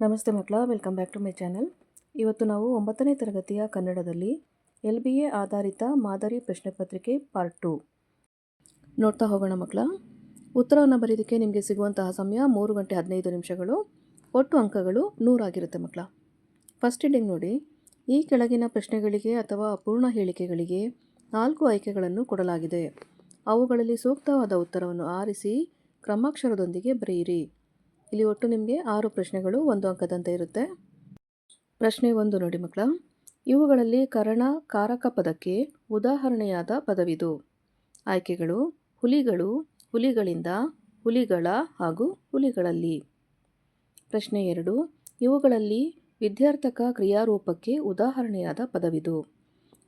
ನಮಸ್ತೆ ಮಕ್ಕಳ, welcome back to my channel. ಇವತ್ತು ನಾವು ಒಂಬತ್ತನೇ ತರಗತಿಯ ಕನ್ನಡದಲ್ಲಿ ಎಲ್ ಬಿ ಎ ಆಧಾರಿತ ಮಾದರಿ ಪ್ರಶ್ನೆ ಪತ್ರಿಕೆ ಪಾರ್ಟ್ ಟು ನೋಡ್ತಾ ಹೋಗೋಣ ಮಕ್ಕಳ. ಉತ್ತರವನ್ನು ಬರೆಯೋದಕ್ಕೆ ನಿಮಗೆ ಸಿಗುವಂತಹ ಸಮಯ ಮೂರು ಗಂಟೆ ಹದಿನೈದು ನಿಮಿಷಗಳು. ಒಟ್ಟು ಅಂಕಗಳು ನೂರಾಗಿರುತ್ತೆ ಮಕ್ಕಳ. ಫಸ್ಟ್ ಇಂಡಿಂಗ್ ನೋಡಿ. ಈ ಕೆಳಗಿನ ಪ್ರಶ್ನೆಗಳಿಗೆ ಅಥವಾ ಅಪೂರ್ಣ ಹೇಳಿಕೆಗಳಿಗೆ ನಾಲ್ಕು ಆಯ್ಕೆಗಳನ್ನು ಕೊಡಲಾಗಿದೆ. ಅವುಗಳಲ್ಲಿ ಸೂಕ್ತವಾದ ಉತ್ತರವನ್ನು ಆರಿಸಿ ಕ್ರಮಾಕ್ಷರದೊಂದಿಗೆ ಬರೆಯಿರಿ. ಇಲ್ಲಿ ಒಟ್ಟು ನಿಮಗೆ ಆರು ಪ್ರಶ್ನೆಗಳು, ಒಂದು ಅಂಕದಂತೆ ಇರುತ್ತೆ. ಪ್ರಶ್ನೆ ಒಂದು ನೋಡಿ ಮಕ್ಕಳ. ಇವುಗಳಲ್ಲಿ ಕರಣ ಕಾರಕ ಪದಕ್ಕೆ ಉದಾಹರಣೆಯಾದ ಪದವಿದು. ಆಯ್ಕೆಗಳು, ಹುಲಿಗಳು, ಹುಲಿಗಳಿಂದ ಹುಲಿಗಳ ಹಾಗೂ ಹುಲಿಗಳಲ್ಲಿ. ಪ್ರಶ್ನೆ ಎರಡು, ಇವುಗಳಲ್ಲಿ ವಿದ್ಯಾರ್ಥಕ ಕ್ರಿಯಾರೂಪಕ್ಕೆ ಉದಾಹರಣೆಯಾದ ಪದವಿದು.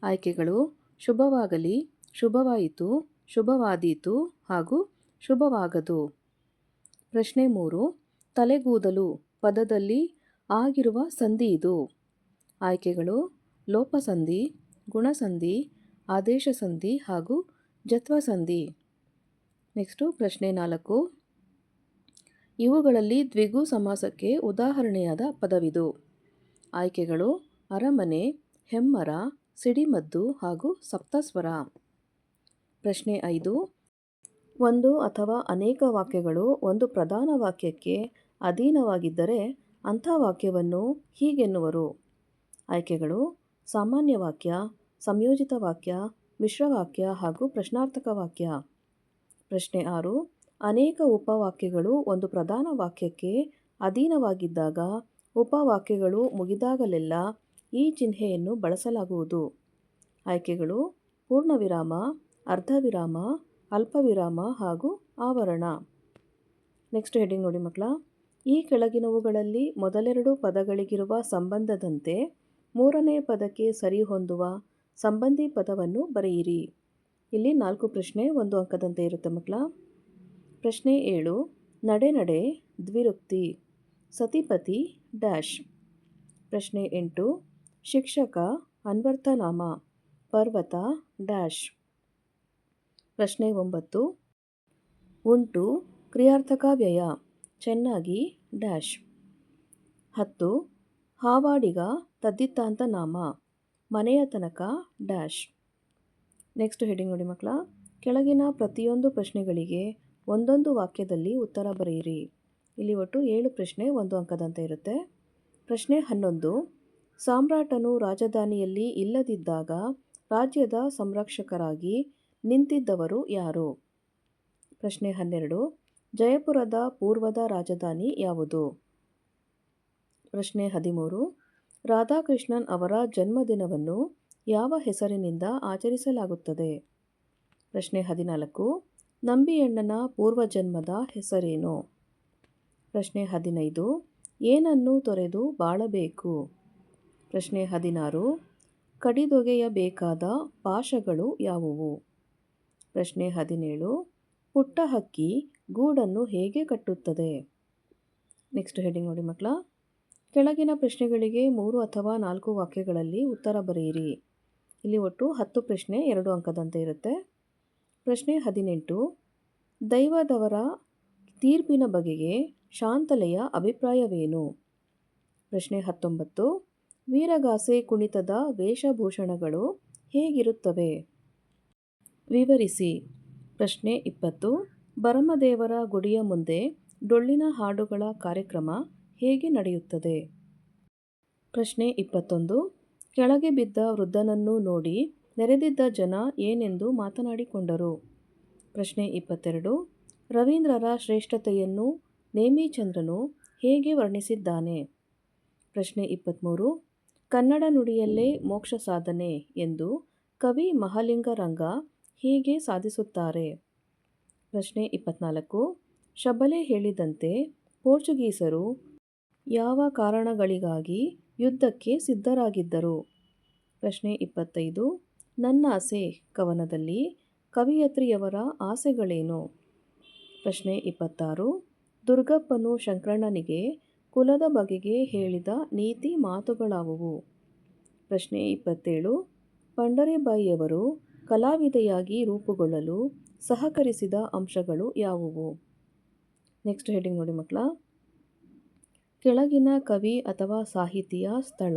ಆಯ್ಕೆಗಳು, ಶುಭವಾಗಲಿ, ಶುಭವಾಯಿತು, ಶುಭವಾದೀತು ಹಾಗೂ ಶುಭವಾಗದು. ಪ್ರಶ್ನೆ ಮೂರು ತಲೆಗೂದಲು ಪದದಲ್ಲಿ ಆಗಿರುವ ಸಂಧಿ ಇದು. ಆಯ್ಕೆಗಳು ಲೋಪಸಂಧಿ, ಗುಣಸಂಧಿ ಆದೇಶ ಸಂಧಿ ಹಾಗೂ ಜತ್ವಸಂಧಿ. ನೆಕ್ಸ್ಟು ಪ್ರಶ್ನೆ ನಾಲ್ಕು. ಇವುಗಳಲ್ಲಿ ದ್ವಿಗು ಸಮಾಸಕ್ಕೆ ಉದಾಹರಣೆಯಾದ ಪದವಿದು. ಆಯ್ಕೆಗಳು ಅರಮನೆ, ಹೆಮ್ಮರ, ಸಿಡಿಮದ್ದು ಹಾಗೂ ಸಪ್ತಸ್ವರ. ಪ್ರಶ್ನೆ ಐದು. ಒಂದು ಅಥವಾ ಅನೇಕ ವಾಕ್ಯಗಳು ಒಂದು ಪ್ರಧಾನ ವಾಕ್ಯಕ್ಕೆ ಅಧೀನವಾಗಿದ್ದರೆ ಅಂಥ ವಾಕ್ಯವನ್ನು ಹೀಗೆನ್ನುವರು. ಆಯ್ಕೆಗಳು, ಸಾಮಾನ್ಯ ವಾಕ್ಯ, ಸಂಯೋಜಿತ ವಾಕ್ಯ ಮಿಶ್ರವಾಕ್ಯ ಹಾಗೂ ಪ್ರಶ್ನಾರ್ಥಕ ವಾಕ್ಯ. ಪ್ರಶ್ನೆ ಆರು, ಅನೇಕ ಉಪವಾಕ್ಯಗಳು ಒಂದು ಪ್ರಧಾನ ವಾಕ್ಯಕ್ಕೆ ಅಧೀನವಾಗಿದ್ದಾಗ ಉಪವಾಕ್ಯಗಳು ಮುಗಿದಾಗಲೆಲ್ಲ ಈ ಚಿಹ್ನೆಯನ್ನು ಬಳಸಲಾಗುವುದು. ಆಯ್ಕೆಗಳು ಪೂರ್ಣ ವಿರಾಮ ಅರ್ಧ ವಿರಾಮ ಅಲ್ಪ ವಿರಾಮ ಹಾಗೂ ಆವರಣ. ನೆಕ್ಸ್ಟ್ ಹೆಡಿಂಗ್ ನೋಡಿ ಮಕ್ಕಳ. ಈ ಕೆಳಗಿನವುಗಳಲ್ಲಿ ಮೊದಲೆರಡು ಪದಗಳಿಗಿರುವ ಸಂಬಂಧದಂತೆ ಮೂರನೇ ಪದಕ್ಕೆ ಸರಿಹೊಂದುವ ಸಂಬಂಧಿ ಪದವನ್ನು ಬರೆಯಿರಿ. ಇಲ್ಲಿ ನಾಲ್ಕು ಪ್ರಶ್ನೆ, ಒಂದು ಅಂಕದಂತೆ ಇರುತ್ತೆ ಮಕ್ಕಳ. ಪ್ರಶ್ನೆ ಏಳು, ನಡೆ ನಡೆ ದ್ವಿರುಕ್ತಿ, ಸತಿಪತಿ ಡ್ಯಾಶ್. ಪ್ರಶ್ನೆ ಎಂಟು, ಶಿಕ್ಷಕ ಅನ್ವರ್ಥನಾಮ ಪರ್ವತ ಡ್ಯಾಶ್. ಪ್ರಶ್ನೆ ಒಂಬತ್ತು, ಉಂಟು ಕ್ರಿಯಾರ್ಥಕ ವ್ಯಯ. ಚೆನ್ನಾಗಿ ಡ್ಯಾಶ್. ಹತ್ತು, ಹಾವಾಡಿಗ ತದ್ದಿತ್ತಾಂತ ನಾಮ. ಮನೆಯ ತನಕ ಡ್ಯಾಶ್. ನೆಕ್ಸ್ಟ್ ಹೆಡಿಂಗ್ ನೋಡಿ ಮಕ್ಕಳ ಕೆಳಗಿನ ಪ್ರತಿಯೊಂದು ಪ್ರಶ್ನೆಗಳಿಗೆ ಒಂದೊಂದು ವಾಕ್ಯದಲ್ಲಿ ಉತ್ತರ ಬರೆಯಿರಿ. ಇಲ್ಲಿ ಒಟ್ಟು ಏಳು ಪ್ರಶ್ನೆ ಒಂದು ಅಂಕದಂತೆ ಇರುತ್ತೆ. ಪ್ರಶ್ನೆ ಹನ್ನೊಂದು, ಸಾಮ್ರಾಟನು ರಾಜಧಾನಿಯಲ್ಲಿ ಇಲ್ಲದಿದ್ದಾಗ ರಾಜ್ಯದ ಸಂರಕ್ಷಕರಾಗಿ ನಿಂತಿದ್ದವರು ಯಾರು? ಪ್ರಶ್ನೆ ಹನ್ನೆರಡು ಜಯಪುರದ ಪೂರ್ವದ ರಾಜಧಾನಿ ಯಾವುದು? ಪ್ರಶ್ನೆ ಹದಿಮೂರು. ರಾಧಾಕೃಷ್ಣನ್ ಅವರ ಜನ್ಮದಿನವನ್ನು ಯಾವ ಹೆಸರಿನಿಂದ ಆಚರಿಸಲಾಗುತ್ತದೆ? ಪ್ರಶ್ನೆ ಹದಿನಾಲ್ಕು. ನಂಬಿಯಣ್ಣನ ಪೂರ್ವಜನ್ಮದ ಹೆಸರೇನು? ಪ್ರಶ್ನೆ ಹದಿನೈದು. ಏನನ್ನು ತೊರೆದು ಬಾಳಬೇಕು? ಪ್ರಶ್ನೆ ಹದಿನಾರು. ಕಡಿದೊಗೆಯಬೇಕಾದ ಪಾಶಗಳು ಯಾವುವು? ಪ್ರಶ್ನೆ ಹದಿನೇಳು. ಪುಟ್ಟ ಹಕ್ಕಿ ಗೂಡನ್ನು ಹೇಗೆ ಕಟ್ಟುತ್ತದೆ? ನೆಕ್ಸ್ಟ್ ಹೆಡಿಂಗ್ ನೋಡಿ ಮಕ್ಕಳ. ಕೆಳಗಿನ ಪ್ರಶ್ನೆಗಳಿಗೆ ಮೂರು ಅಥವಾ ನಾಲ್ಕು ವಾಕ್ಯಗಳಲ್ಲಿ ಉತ್ತರ ಬರೆಯಿರಿ. ಇಲ್ಲಿ ಒಟ್ಟು ಹತ್ತು ಪ್ರಶ್ನೆ ಎರಡು ಅಂಕದಂತೆ ಇರುತ್ತೆ. ಪ್ರಶ್ನೆ ಹದಿನೆಂಟು. ದೈವದವರ ತೀರ್ಪಿನ ಬಗೆಗೆ ಶಾಂತಲೆಯ ಅಭಿಪ್ರಾಯವೇನು? ಪ್ರಶ್ನೆ ಹತ್ತೊಂಬತ್ತು. ವೀರಗಾಸೆ ಕುಣಿತದ ವೇಷಭೂಷಣಗಳು ಹೇಗಿರುತ್ತವೆ? ವಿವರಿಸಿ. ಪ್ರಶ್ನೆ ಇಪ್ಪತ್ತು. ಬರಮದೇವರ ಗುಡಿಯ ಮುಂದೆ ಡೊಳ್ಳಿನ ಹಾಡುಗಳ ಕಾರ್ಯಕ್ರಮ ಹೇಗೆ ನಡೆಯುತ್ತದೆ? ಪ್ರಶ್ನೆ ಇಪ್ಪತ್ತೊಂದು. ಕೆಳಗೆ ಬಿದ್ದ ವೃದ್ಧನನ್ನು ನೋಡಿ ನೆರೆದಿದ್ದ ಜನ ಏನೆಂದು ಮಾತನಾಡಿಕೊಂಡರು. ಪ್ರಶ್ನೆ ಇಪ್ಪತ್ತೆರಡು. ರವೀಂದ್ರರ ಶ್ರೇಷ್ಠತೆಯನ್ನು ನೇಮಿಚಂದ್ರನು ಹೇಗೆ ವರ್ಣಿಸಿದ್ದಾನೆ? ಪ್ರಶ್ನೆ ಇಪ್ಪತ್ತ್ಮೂರು ಕನ್ನಡ ನುಡಿಯಲ್ಲೇ ಮೋಕ್ಷ ಸಾಧನೆ ಎಂದು ಕವಿ ಮಹಾಲಿಂಗರಂಗ ಹೀಗೆ ಸಾಧಿಸುತ್ತಾರೆ? ಪ್ರಶ್ನೆ ಇಪ್ಪತ್ನಾಲ್ಕು. ಶಬಲೆ ಹೇಳಿದಂತೆ ಪೋರ್ಚುಗೀಸರು ಯಾವ ಕಾರಣಗಳಿಗಾಗಿ ಯುದ್ಧಕ್ಕೆ ಸಿದ್ಧರಾಗಿದ್ದರು? ಪ್ರಶ್ನೆ ಇಪ್ಪತ್ತೈದು. ನನ್ನಾಸೆ ಕವನದಲ್ಲಿ ಕವಿಯತ್ರಿಯವರ ಆಸೆಗಳೇನು? ಪ್ರಶ್ನೆ ಇಪ್ಪತ್ತಾರು. ದುರ್ಗಪ್ಪನು ಶಂಕರಣ್ಣನಿಗೆ ಕುಲದ ಬಗೆಗೆ ಹೇಳಿದ ನೀತಿ ಮಾತುಗಳಾವುವು? ಪ್ರಶ್ನೆ ಇಪ್ಪತ್ತೇಳು. ಪಂಡರಿಬಾಯಿಯವರು ಕಲಾವಿದೆಯಾಗಿ ರೂಪುಗೊಳ್ಳಲು ಸಹಕರಿಸಿದ ಅಂಶಗಳು ಯಾವುವು? ನೆಕ್ಸ್ಟ್ ಹೆಡಿಂಗ್ ನೋಡಿ ಮಕ್ಕಳ. ಕೆಳಗಿನ ಕವಿ ಅಥವಾ ಸಾಹಿತಿಯ ಸ್ಥಳ,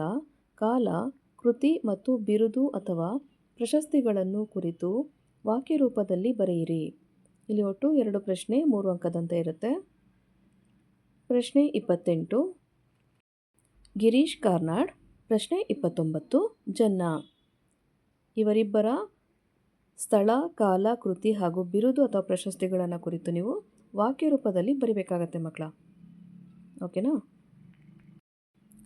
ಕಾಲ, ಕೃತಿ ಮತ್ತು ಬಿರುದು ಅಥವಾ ಪ್ರಶಸ್ತಿಗಳನ್ನು ಕುರಿತು ವಾಕ್ಯರೂಪದಲ್ಲಿ ಬರೆಯಿರಿ. ಇಲ್ಲಿ ಒಟ್ಟು ಎರಡು ಪ್ರಶ್ನೆ, ಮೂರು ಅಂಕದಂತೆ ಇರುತ್ತೆ. ಪ್ರಶ್ನೆ ಇಪ್ಪತ್ತೆಂಟು. ಗಿರೀಶ್ ಕಾರ್ನಾಡ್, ಪ್ರಶ್ನೆ ಇಪ್ಪತ್ತೊಂಬತ್ತು, ಜನ್ನ. ಇವರಿಬ್ಬರ ಸ್ಥಳ, ಕಾಲ, ಕೃತಿ ಹಾಗೂ ಬಿರುದು ಅಥವಾ ಪ್ರಶಸ್ತಿಗಳನ್ನು ಕುರಿತು ನೀವು ವಾಕ್ಯ ರೂಪದಲ್ಲಿ ಬರಿಬೇಕಾಗತ್ತೆ ಮಕ್ಕಳ ಓಕೆನಾ?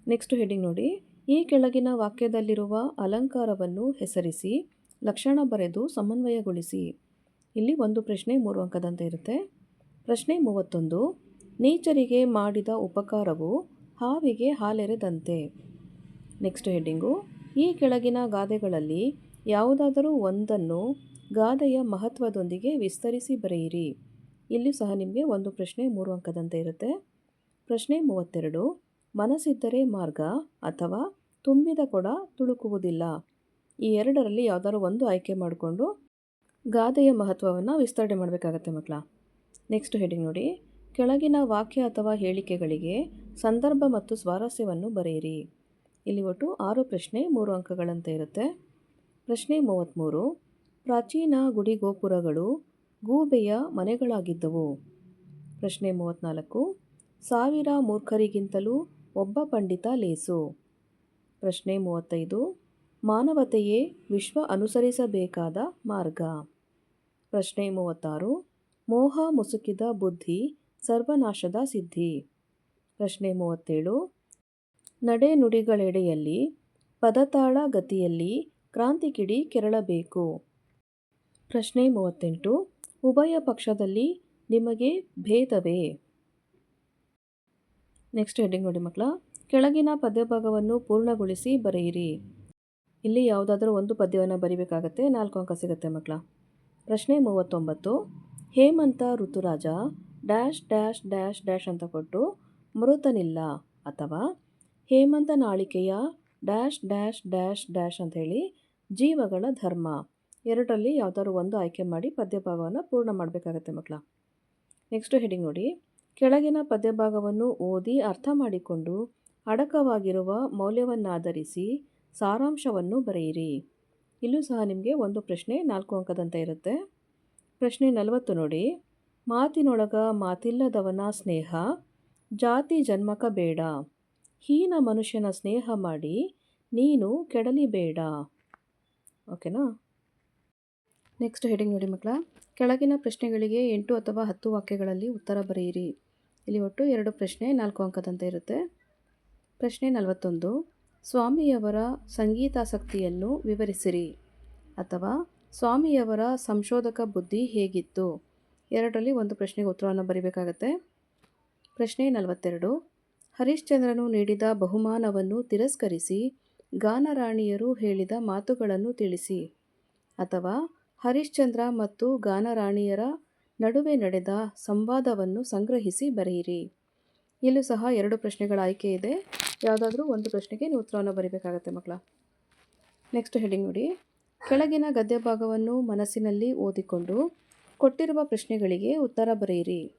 ನೆಕ್ಸ್ಟ್ ಹೆಡಿಂಗ್ ನೋಡಿ. ಈ ಕೆಳಗಿನ ವಾಕ್ಯದಲ್ಲಿರುವ ಅಲಂಕಾರವನ್ನು ಹೆಸರಿಸಿ, ಲಕ್ಷಣ ಬರೆದು ಸಮನ್ವಯಗೊಳಿಸಿ. ಇಲ್ಲಿ ಒಂದು ಪ್ರಶ್ನೆ ಮೂರು ಅಂಕದಂತೆ ಇರುತ್ತೆ. ಪ್ರಶ್ನೆ ಮೂವತ್ತೊಂದು. ನೀಚರಿಗೆ ಮಾಡಿದ ಉಪಕಾರವು ಹಾವಿಗೆ ಹಾಲೆರೆದಂತೆ. ನೆಕ್ಸ್ಟ್ ಹೆಡ್ಡಿಂಗು ಈ ಕೆಳಗಿನ ಗಾದೆಗಳಲ್ಲಿ ಯಾವುದಾದರೂ ಒಂದನ್ನು ಗಾದೆಯ ಮಹತ್ವದೊಂದಿಗೆ ವಿಸ್ತರಿಸಿ ಬರೆಯಿರಿ. ಇಲ್ಲಿ ಸಹ ನಿಮಗೆ ಒಂದು ಪ್ರಶ್ನೆ ಮೂರು ಅಂಕದಂತೆ ಇರುತ್ತೆ. ಪ್ರಶ್ನೆ ಮೂವತ್ತೆರಡು, ಮನಸ್ಸಿದ್ದರೆ ಮಾರ್ಗ ಅಥವಾ ತುಂಬಿದ ಕೊಡ ತುಳುಕುವುದಿಲ್ಲ. ಈ ಎರಡರಲ್ಲಿ ಯಾವುದಾದ್ರು ಒಂದು ಆಯ್ಕೆ ಮಾಡಿಕೊಂಡು ಗಾದೆಯ ಮಹತ್ವವನ್ನು ವಿಸ್ತರಣೆ ಮಾಡಬೇಕಾಗತ್ತೆ ಮಕ್ಕಳ. ನೆಕ್ಸ್ಟ್ ಹೆಡಿಂಗ್ ನೋಡಿ. ಕೆಳಗಿನ ವಾಕ್ಯ ಅಥವಾ ಹೇಳಿಕೆಗಳಿಗೆ ಸಂದರ್ಭ ಮತ್ತು ಸ್ವಾರಸ್ಯವನ್ನು ಬರೆಯಿರಿ. ಇಲ್ಲಿ ಒಟ್ಟು ಆರು ಪ್ರಶ್ನೆ ಮೂರು ಅಂಕಗಳಂತೆ ಇರುತ್ತೆ. ಪ್ರಶ್ನೆ ಮೂವತ್ತ್ಮೂರು ಪ್ರಾಚೀನ ಗುಡಿ ಗೋಪುರಗಳು ಗೂಬೆಯ ಮನೆಗಳಾಗಿದ್ದವು. ಪ್ರಶ್ನೆ ಮೂವತ್ತ್ನಾಲ್ಕು ಸಾವಿರ ಮೂರ್ಖರಿಗಿಂತಲೂ ಒಬ್ಬ ಪಂಡಿತ ಲೇಸು. ಪ್ರಶ್ನೆ ಮೂವತ್ತೈದು. ಮಾನವತೆಯೇ ವಿಶ್ವ ಅನುಸರಿಸಬೇಕಾದ ಮಾರ್ಗ. ಪ್ರಶ್ನೆ ಮೂವತ್ತಾರು. ಮೋಹ ಮುಸುಕಿದ ಬುದ್ಧಿ ಸರ್ವನಾಶದ ಸಿದ್ಧಿ. ಪ್ರಶ್ನೆ ಮೂವತ್ತೇಳು. ನಡೆನುಡಿಗಳೆಡೆಯಲ್ಲಿ ಪದತಾಳ ಗತಿಯಲ್ಲಿ ಕ್ರಾಂತಿಕಿಡಿ ಕೆರಳಬೇಕು. ಪ್ರಶ್ನೆ ಮೂವತ್ತೆಂಟು. ಉಭಯ ಪಕ್ಷದಲ್ಲಿ ನಿಮಗೆ ಭೇದವೇ? ನೆಕ್ಸ್ಟ್ ಹೆಡ್ಡಿಂಗ್ ನೋಡಿ ಮಕ್ಕಳ. ಕೆಳಗಿನ ಪದ್ಯಭಾಗವನ್ನು ಪೂರ್ಣಗೊಳಿಸಿ ಬರೆಯಿರಿ. ಇಲ್ಲಿ ಯಾವುದಾದ್ರೂ ಒಂದು ಪದ್ಯವನ್ನು ಬರೀಬೇಕಾಗತ್ತೆ. ನಾಲ್ಕು ಅಂಕ ಸಿಗುತ್ತೆ ಮಕ್ಕಳ. ಪ್ರಶ್ನೆ ಮೂವತ್ತೊಂಬತ್ತು. ಹೇಮಂತ ಋತುರಾಜ ಡ್ಯಾಶ್ ಡ್ಯಾಶ್ ಡ್ಯಾಶ್ ಡ್ಯಾಶ್ ಅಂತ ಕೊಟ್ಟು ಮೃತನಿಲ್ಲ ಅಥವಾ ಹೇಮಂತ ನಾಳಿಕೆಯ ಡ್ಯಾಶ್ ಡ್ಯಾಶ್ ಡ್ಯಾಶ್ ಡ್ಯಾಶ್ ಅಂತ ಹೇಳಿ ಜೀವಗಳ ಧರ್ಮ. ಎರಡರಲ್ಲಿ ಯಾವುದಾದ್ರು ಒಂದು ಆಯ್ಕೆ ಮಾಡಿ ಪದ್ಯಭಾಗವನ್ನು ಪೂರ್ಣ ಮಾಡಬೇಕಾಗತ್ತೆ ಮಕ್ಕಳ ನೆಕ್ಸ್ಟ್ ಹೆಡಿಂಗ್ ನೋಡಿ. ಕೆಳಗಿನ ಪದ್ಯಭಾಗವನ್ನು ಓದಿ ಅರ್ಥ ಮಾಡಿಕೊಂಡು ಅಡಕವಾಗಿರುವ ಮೌಲ್ಯವನ್ನಾಧರಿಸಿ ಸಾರಾಂಶವನ್ನು ಬರೆಯಿರಿ. ಇಲ್ಲೂ ಸಹ ನಿಮಗೆ ಒಂದು ಪ್ರಶ್ನೆ ನಾಲ್ಕು ಅಂಕದಂತೆ ಇರುತ್ತೆ. ಪ್ರಶ್ನೆ ನಲವತ್ತು ನೋಡಿ. ಮಾತಿನೊಳಗ ಮಾತಿಲ್ಲದವನ ಸ್ನೇಹ, ಜಾತಿ ಜನ್ಮಕ ಬೇಡ. ಹೀನ ಮನುಷ್ಯನ ಸ್ನೇಹ ಮಾಡಿ ನೀನು ಕೆಡಲಿಬೇಡ ಓಕೆನಾ? ನೆಕ್ಸ್ಟ್ ಹೆಡಿಂಗ್ ನೋಡಿ ಮಕ್ಕಳ. ಕೆಳಗಿನ ಪ್ರಶ್ನೆಗಳಿಗೆ ಎಂಟು ಅಥವಾ ಹತ್ತು ವಾಕ್ಯಗಳಲ್ಲಿ ಉತ್ತರ ಬರೆಯಿರಿ. ಇಲ್ಲಿ ಒಟ್ಟು ಎರಡು ಪ್ರಶ್ನೆ, ನಾಲ್ಕು ಅಂಕದಂತೆ ಇರುತ್ತೆ. ಪ್ರಶ್ನೆ ನಲವತ್ತೊಂದು. ಸ್ವಾಮಿಯವರ ಸಂಗೀತಾಸಕ್ತಿಯನ್ನು ವಿವರಿಸಿರಿ. ಅಥವಾ ಸ್ವಾಮಿಯವರ ಸಂಶೋಧಕ ಬುದ್ಧಿ ಹೇಗಿತ್ತು? ಎರಡರಲ್ಲಿ ಒಂದು ಪ್ರಶ್ನೆಗೆ ಉತ್ತರವನ್ನು ಬರೀಬೇಕಾಗತ್ತೆ. ಪ್ರಶ್ನೆ ನಲವತ್ತೆರಡು. ಹರಿಶ್ಚಂದ್ರನು ನೀಡಿದ ಬಹುಮಾನವನ್ನು ತಿರಸ್ಕರಿಸಿ ಗಾನರಾಣಿಯರು ಹೇಳಿದ ಮಾತುಗಳನ್ನು ತಿಳಿಸಿ. ಅಥವಾ ಹರಿಶ್ಚಂದ್ರ ಮತ್ತು ಗಾನರಾಣಿಯರ ನಡುವೆ ನಡೆದ ಸಂವಾದವನ್ನು ಸಂಗ್ರಹಿಸಿ ಬರೆಯಿರಿ. ಇಲ್ಲೂ ಸಹ ಎರಡು ಪ್ರಶ್ನೆಗಳ ಆಯ್ಕೆ ಇದೆ. ಯಾವುದಾದ್ರೂ ಒಂದು ಪ್ರಶ್ನೆಗೆ ನೀವು ಉತ್ತರವನ್ನು ಬರೀಬೇಕಾಗತ್ತೆ ಮಕ್ಕಳ. ನೆಕ್ಸ್ಟ್ ಹೆಡಿಂಗ್ ನೋಡಿ. ಕೆಳಗಿನ ಗದ್ಯ ಭಾಗವನ್ನು ಮನಸ್ಸಿನಲ್ಲಿ ಓದಿಕೊಂಡು ಕೊಟ್ಟಿರುವ ಪ್ರಶ್ನೆಗಳಿಗೆ ಉತ್ತರ ಬರೆಯಿರಿ.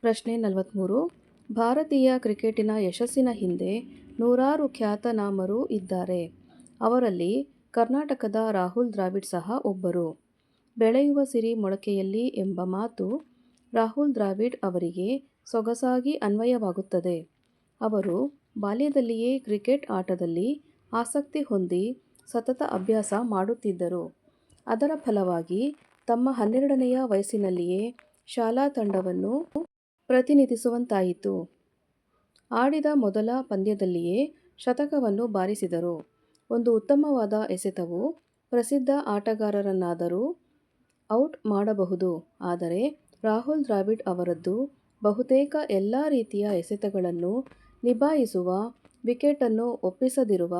ಪ್ರಶ್ನೆ ನಲವತ್ತ್ಮೂರು ಭಾರತೀಯ ಕ್ರಿಕೆಟಿನ ಯಶಸ್ಸಿನ ಹಿಂದೆ ನೂರಾರು ಖ್ಯಾತನಾಮರು ಇದ್ದಾರೆ. ಅವರಲ್ಲಿ ಕರ್ನಾಟಕದ ರಾಹುಲ್ ದ್ರಾವಿಡ್ ಸಹ ಒಬ್ಬರು. ಬೆಳೆಯುವ ಸಿರಿ ಮೊಳಕೆಯಲ್ಲಿ ಎಂಬ ಮಾತು ರಾಹುಲ್ ದ್ರಾವಿಡ್ ಅವರಿಗೆ ಸೊಗಸಾಗಿ ಅನ್ವಯವಾಗುತ್ತದೆ. ಅವರು ಬಾಲ್ಯದಲ್ಲಿಯೇ ಕ್ರಿಕೆಟ್ ಆಟದಲ್ಲಿ ಆಸಕ್ತಿ ಹೊಂದಿ ಸತತ ಅಭ್ಯಾಸ ಮಾಡುತ್ತಿದ್ದರು. ಅದರ ಫಲವಾಗಿ ತಮ್ಮ ಹನ್ನೆರಡನೆಯ ವಯಸ್ಸಿನಲ್ಲಿಯೇ ಶಾಲಾ ತಂಡವನ್ನು ಪ್ರತಿನಿಧಿಸುವಂತಾಯಿತು. ಆಡಿದ ಮೊದಲ ಪಂದ್ಯದಲ್ಲಿಯೇ ಶತಕವನ್ನು ಬಾರಿಸಿದರು. ಒಂದು ಉತ್ತಮವಾದ ಎಸೆತವು ಪ್ರಸಿದ್ಧ ಆಟಗಾರರನ್ನಾದರೂ ಔಟ್ ಮಾಡಬಹುದು. ಆದರೆ ರಾಹುಲ್ ದ್ರಾವಿಡ್ ಅವರದ್ದು ಬಹುತೇಕ ಎಲ್ಲ ರೀತಿಯ ಎಸೆತಗಳನ್ನು ನಿಭಾಯಿಸುವ, ವಿಕೆಟನ್ನು ಒಪ್ಪಿಸದಿರುವ,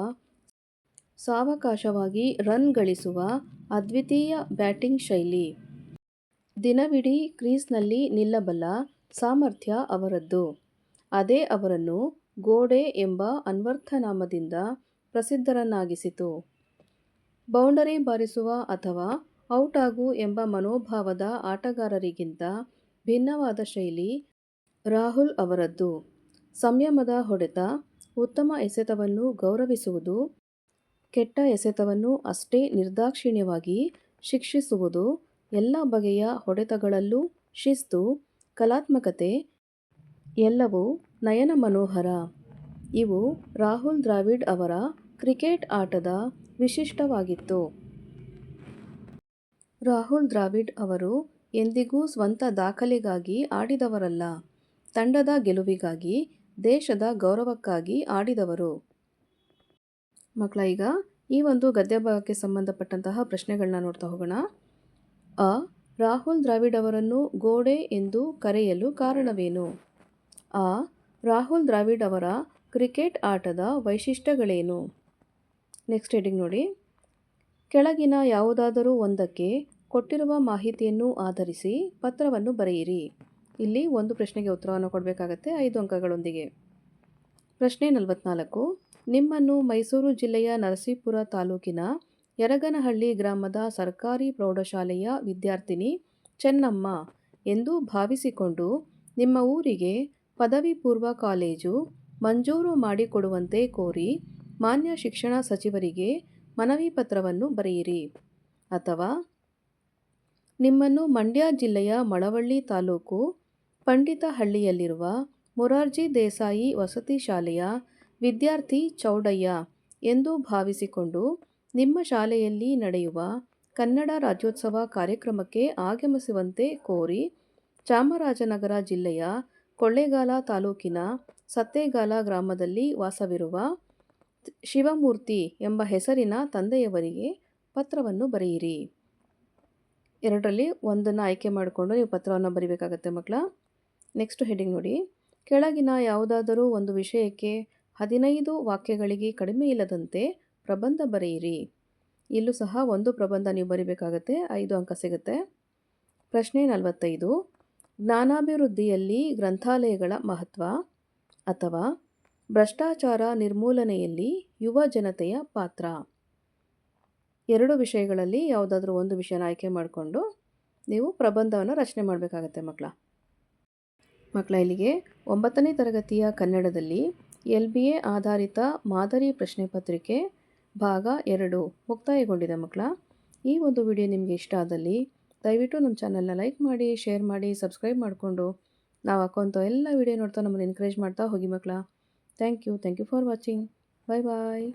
ಸಾವಕಾಶವಾಗಿ ರನ್ ಗಳಿಸುವ ಅದ್ವಿತೀಯ ಬ್ಯಾಟಿಂಗ್ ಶೈಲಿ. ದಿನವಿಡೀ ಕ್ರೀಸ್ನಲ್ಲಿ ನಿಲ್ಲಬಲ್ಲ ಸಾಮರ್ಥ್ಯ ಅವರದ್ದು. ಅದೇ ಅವರನ್ನು ಗೋಡೆ ಎಂಬ ಅನ್ವರ್ಥನಾಮದಿಂದ ಪ್ರಸಿದ್ಧರನ್ನಾಗಿಸಿತು. ಬೌಂಡರಿ ಬಾರಿಸುವ ಅಥವಾ ಔಟ್ ಆಗು ಎಂಬ ಮನೋಭಾವದ ಆಟಗಾರರಿಗಿಂತ ಭಿನ್ನವಾದ ಶೈಲಿ ರಾಹುಲ್ ಅವರದ್ದು. ಸಂಯಮದ ಹೊಡೆತ, ಉತ್ತಮ ಎಸೆತವನ್ನು ಗೌರವಿಸುವುದು, ಕೆಟ್ಟ ಎಸೆತವನ್ನು ಅಷ್ಟೇ ನಿರ್ದಾಕ್ಷಿಣ್ಯವಾಗಿ ಶಿಕ್ಷಿಸುವುದು, ಎಲ್ಲ ಬಗೆಯ ಹೊಡೆತಗಳಲ್ಲೂ ಶಿಸ್ತು ಕಲಾತ್ಮಕತೆ ಎಲ್ಲವೂ ನಯನ ಮನೋಹರ. ಇವು ರಾಹುಲ್ ದ್ರಾವಿಡ್ ಅವರ ಕ್ರಿಕೆಟ್ ಆಟದ ವಿಶಿಷ್ಟವಾಗಿತ್ತು. ರಾಹುಲ್ ದ್ರಾವಿಡ್ ಅವರು ಎಂದಿಗೂ ಸ್ವಂತ ದಾಖಲೆಗಾಗಿ ಆಡಿದವರಲ್ಲ. ತಂಡದ ಗೆಲುವಿಗಾಗಿ, ದೇಶದ ಗೌರವಕ್ಕಾಗಿ ಆಡಿದವರು. ಮಕ್ಕಳ, ಈಗ ಈ ಒಂದು ಗದ್ಯ ಭಾಗಕ್ಕೆ ಸಂಬಂಧಪಟ್ಟಂತಹ ಪ್ರಶ್ನೆಗಳನ್ನ ನೋಡ್ತಾ ಹೋಗೋಣ. ಅ ರಾಹುಲ್ ದ್ರಾವಿಡ್ ಅವರನ್ನು ಗೋಡೆ ಎಂದು ಕರೆಯಲು ಕಾರಣವೇನು? ಆ. ರಾಹುಲ್ ದ್ರಾವಿಡ್ ಅವರ ಕ್ರಿಕೆಟ್ ಆಟದ ವೈಶಿಷ್ಟ್ಯಗಳೇನು? ನೆಕ್ಸ್ಟ್ ಹೆಡಿಂಗ್ ನೋಡಿ. ಕೆಳಗಿನ ಯಾವುದಾದರೂ ಒಂದಕ್ಕೆ ಕೊಟ್ಟಿರುವ ಮಾಹಿತಿಯನ್ನು ಆಧರಿಸಿ ಪತ್ರವನ್ನು ಬರೆಯಿರಿ. ಇಲ್ಲಿ ಒಂದು ಪ್ರಶ್ನೆಗೆ ಉತ್ತರವನ್ನು ಕೊಡಬೇಕಾಗತ್ತೆ. ಐದು ಅಂಕಗಳೊಂದಿಗೆ. ಪ್ರಶ್ನೆ ನಲವತ್ನಾಲ್ಕು. ನಿಮ್ಮನ್ನು ಮೈಸೂರು ಜಿಲ್ಲೆಯ ನರಸೀಪುರ ತಾಲೂಕಿನ ಯರಗನಹಳ್ಳಿ ಗ್ರಾಮದ ಸರ್ಕಾರಿ ಪ್ರೌಢಶಾಲೆಯ ವಿದ್ಯಾರ್ಥಿನಿ ಚೆನ್ನಮ್ಮ ಎಂದು ಭಾವಿಸಿಕೊಂಡು, ನಿಮ್ಮ ಊರಿಗೆ ಪದವಿ ಪೂರ್ವ ಕಾಲೇಜು ಮಂಜೂರು ಮಾಡಿಕೊಡುವಂತೆ ಕೋರಿ ಮಾನ್ಯ ಶಿಕ್ಷಣ ಸಚಿವರಿಗೆ ಮನವಿ ಪತ್ರವನ್ನು ಬರೆಯಿರಿ. ಅಥವಾ, ನಿಮ್ಮನ್ನು ಮಂಡ್ಯ ಜಿಲ್ಲೆಯ ಮಳವಳ್ಳಿ ತಾಲೂಕು ಪಂಡಿತಹಳ್ಳಿಯಲ್ಲಿರುವ ಮೊರಾರ್ಜಿ ದೇಸಾಯಿ ವಸತಿ ಶಾಲೆಯ ವಿದ್ಯಾರ್ಥಿ ಚೌಡಯ್ಯ ಎಂದು ಭಾವಿಸಿಕೊಂಡು ನಿಮ್ಮ ಶಾಲೆಯಲ್ಲಿ ನಡೆಯುವ ಕನ್ನಡ ರಾಜ್ಯೋತ್ಸವ ಕಾರ್ಯಕ್ರಮಕ್ಕೆ ಆಗಮಿಸುವಂತೆ ಕೋರಿ ಚಾಮರಾಜನಗರ ಜಿಲ್ಲೆಯ ಕೊಳ್ಳೇಗಾಲ ತಾಲೂಕಿನ ಸತ್ತೇಗಾಲ ಗ್ರಾಮದಲ್ಲಿ ವಾಸವಿರುವ ಶಿವಮೂರ್ತಿ ಎಂಬ ಹೆಸರಿನ ತಂದೆಯವರಿಗೆ ಪತ್ರವನ್ನು ಬರೆಯಿರಿ. ಎರಡರಲ್ಲಿ ಒಂದನ್ನು ಆಯ್ಕೆ ಮಾಡಿಕೊಂಡು ನೀವು ಪತ್ರವನ್ನು ಬರೀಬೇಕಾಗತ್ತೆ ಮಕ್ಕಳ. ನೆಕ್ಸ್ಟ್ ಹೆಡಿಂಗ್ ನೋಡಿ. ಕೆಳಗಿನ ಯಾವುದಾದರೂ ಒಂದು ವಿಷಯಕ್ಕೆ ಹದಿನೈದು ವಾಕ್ಯಗಳಿಗೆ ಕಡಿಮೆ ಇಲ್ಲದಂತೆ ಪ್ರಬಂಧ ಬರೆಯಿರಿ. ಇಲ್ಲೂ ಸಹ ಒಂದು ಪ್ರಬಂಧ ನೀವು ಬರೀಬೇಕಾಗತ್ತೆ, ಐದು ಅಂಕ ಸಿಗುತ್ತೆ. ಪ್ರಶ್ನೆ ನಲವತ್ತೈದು. ಜ್ಞಾನಾಭಿವೃದ್ಧಿಯಲ್ಲಿ ಗ್ರಂಥಾಲಯಗಳ ಮಹತ್ವ ಅಥವಾ ಭ್ರಷ್ಟಾಚಾರ ನಿರ್ಮೂಲನೆಯಲ್ಲಿ ಯುವ ಜನತೆಯ ಪಾತ್ರ? ಎರಡು ವಿಷಯಗಳಲ್ಲಿ ಯಾವುದಾದ್ರೂ ಒಂದು ವಿಷಯನ ಆಯ್ಕೆ ಮಾಡಿಕೊಂಡು ನೀವು ಪ್ರಬಂಧವನ್ನು ರಚನೆ ಮಾಡಬೇಕಾಗತ್ತೆ ಮಕ್ಕಳ. ಮಕ್ಕಳ ಇಲ್ಲಿಗೆ ಒಂಬತ್ತನೇ ತರಗತಿಯ ಕನ್ನಡದಲ್ಲಿ ಎಲ್ ಬಿ ಎ ಆಧಾರಿತ ಮಾದರಿ ಪ್ರಶ್ನೆ ಪತ್ರಿಕೆ ಭಾಗ ಎರಡು ಮುಕ್ತಾಯಗೊಂಡಿದೆ ಮಕ್ಕಳ. ಈ ಒಂದು ವಿಡಿಯೋ ನಿಮಗೆ ಇಷ್ಟ ಆದಲ್ಲಿ ದಯವಿಟ್ಟು ನಮ್ಮ ಚಾನಲ್ನ ಲೈಕ್ ಮಾಡಿ, ಶೇರ್ ಮಾಡಿ, ಸಬ್ಸ್ಕ್ರೈಬ್ ಮಾಡಿಕೊಂಡು ನಾವು ಹಾಕೋಂಥ ಎಲ್ಲ ವಿಡಿಯೋ ನೋಡ್ತಾ ನಮ್ಮನ್ನು ಎನ್ಕರೇಜ್ ಮಾಡ್ತಾ ಹೋಗಿ ಮಕ್ಕಳ. Thank you thank you for watching. Bye bye